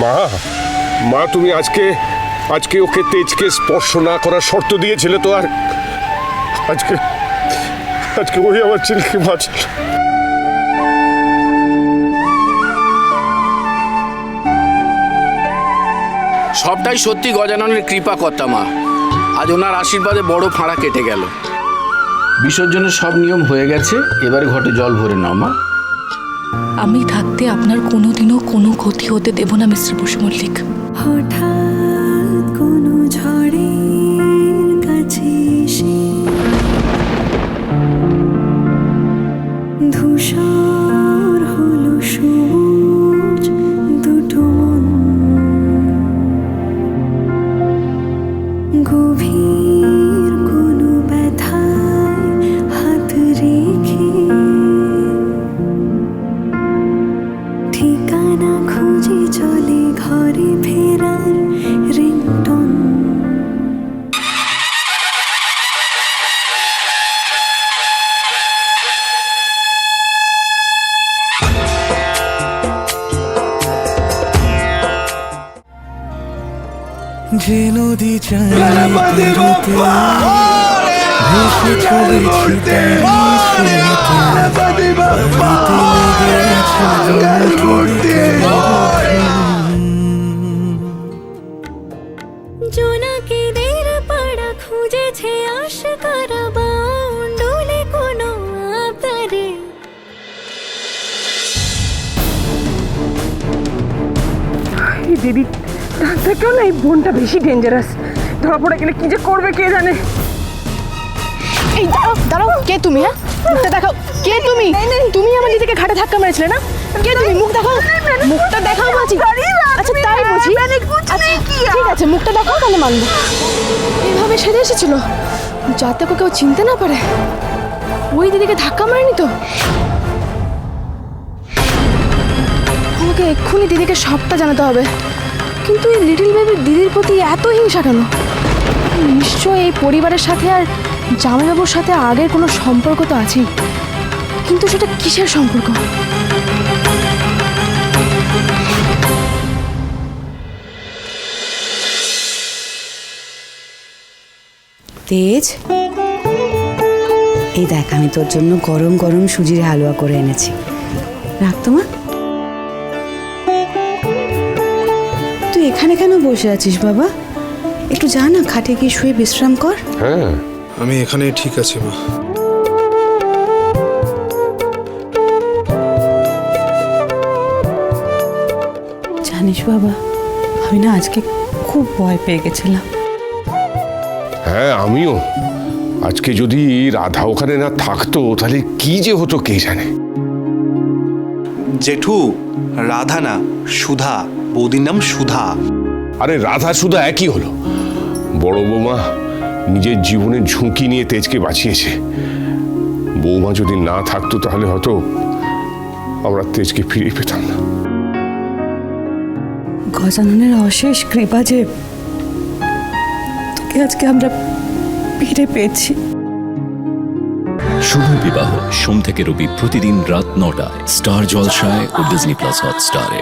মা মা, তুমি আজকে আজকে ওকে তেজকে স্পর্শ না করার শর্ত দিয়েছিলে তো আর আজকে আজকে ওই আমার ছেলেকে বাঁচাল সবটাই সত্যি গজাননের কৃপা কর্তা মা। আজ ওনার আশীর্বাদে বড় ফাঁড়া কেটে গেল। বিসর্জনের সব নিয়ম হয়ে গেছে, এবারে ঘটে জল ভরে নাও মা। আমি থাকতে আপনার কোনোদিনও কোনো ক্ষতি হতে দেব না, মিস্টার বসু মল্লিক। হঠাৎ কোনো কাছে হলো গভীর খুঁজে চলে ঘরে ফেরার রিংটন। যে নদী চাই ভেসে চলেছি এই দিদি তার থেকেও না এই বোনটা বেশি ডেঞ্জারাস ধরা পড়ে গেলে কি যে করবে কে জানে? এই দাঁড়াও দাঁড়াও কে তুমি হ্যাঁ? মুখটা দেখাও। কে তুমি? তুমি আমার দিদিকে ঘাটে ধাক্কা মেরেছিলে না? কে তুমি? মুখ দেখাও। মুখটা দেখাও বলছি আচ্ছা তাই বুঝি? আচ্ছা ঠিক আছে মুখটা দেখাও তাহলে মানবো। এইভাবে সেরে এসেছিল। যাতে কেউ চিনতে না পারে। ওই দিদিকে ধাক্কা মারেনি তো? এক্ষুনি দিদিকে সবটা জানাতে হবে। কিন্তু এই লিটল বেবির দিদির প্রতি এত হিংসা কেন? নিশ্চয় এই পরিবারের সাথে আর জামাইবাবুর সাথে আগের কোনো সম্পর্ক তো আছেই। কিন্তু সেটা কিসের সম্পর্ক? তেজ? এই দেখ, আমি তোর জন্য গরম গরম সুজির হালুয়া করে এনেছি। রাখ তোমা তুই এখানে কেন বসে আছিস বাবা? একটু যা না খাটে গিয়ে শুয়ে বিশ্রাম কর। হ্যাঁ। আমি এখানে ঠিক আছে মা। জানিস বাবা আমি না আজকে খুব ভয় পেয়ে গেছিলাম। হ্যাঁ আমিও। আজকে যদি রাধা ওখানে না থাকতো তাহলে কি যে হতো কে জানে? জেঠু রাধা না সুধা। বৌদির নাম সুধা। আরে রাধা সুধা একই হলো। বড় বৌমা নিজের জীবনের ঝুঁকি নিয়ে তেজকে বাঁচিয়েছে। বৌমা যদি না থাকতো তাহলে হয়তো আমরা তেজকে ফিরে পেতাম না। গজাননের অশেষ কৃপা যে তোকে আজকে আমরা ফিরে পেয়েছি। শুভ বিবাহ সোম থেকে রবি প্রতিদিন রাত নটায়। স্টার জলসায় ও ডিজনি প্লাস হটস্টারে।